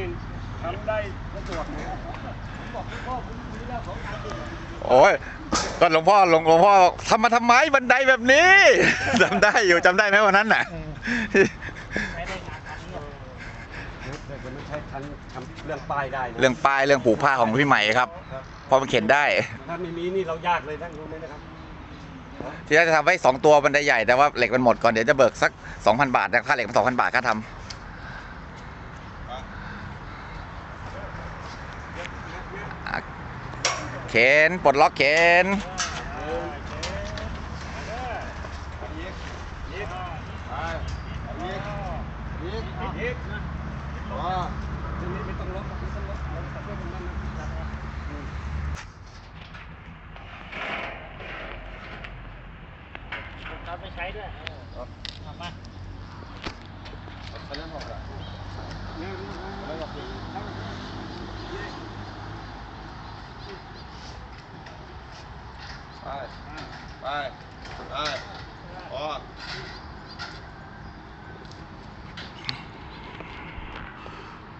นี่ทำได้สะดวกเนี่ยผมบอกหลวงพ่อผมมีแล้วของการดื่มโอ้ยก็หลวงพ่อหลวงหลวงพ่อบอกทำมาทำไมบันไดแบบนี้ จำได้อยู่จำได้ไหมวันนั้นน่ะ ใช้ได้งานครั้งนี้แต่คนนั้นใช้ทันทำเรื่องป้ายได้นะเรื่องป้ายเรื่องผูกผ้าของพี่ใหม่ครับครับพอมันเข็นได้ ถ้าไม่มีนี่เรายากเลยท่านรู้ไหมนะครับที่แรกจะทำไว้สองตัวบันไดใหญ่แต่ว่าเหล็กมันหมดก่อนเดี๋ยวจะเบิกสักสองพันบาทนะค่าเหล็กมันสองพันบาทค่าทำอะ เข็นปลดล็อกเข็นไปใช้ด้วยเออมา อันนั้นบอกอะเนี่ยแล้วบอกอีก ไปไปไปพอ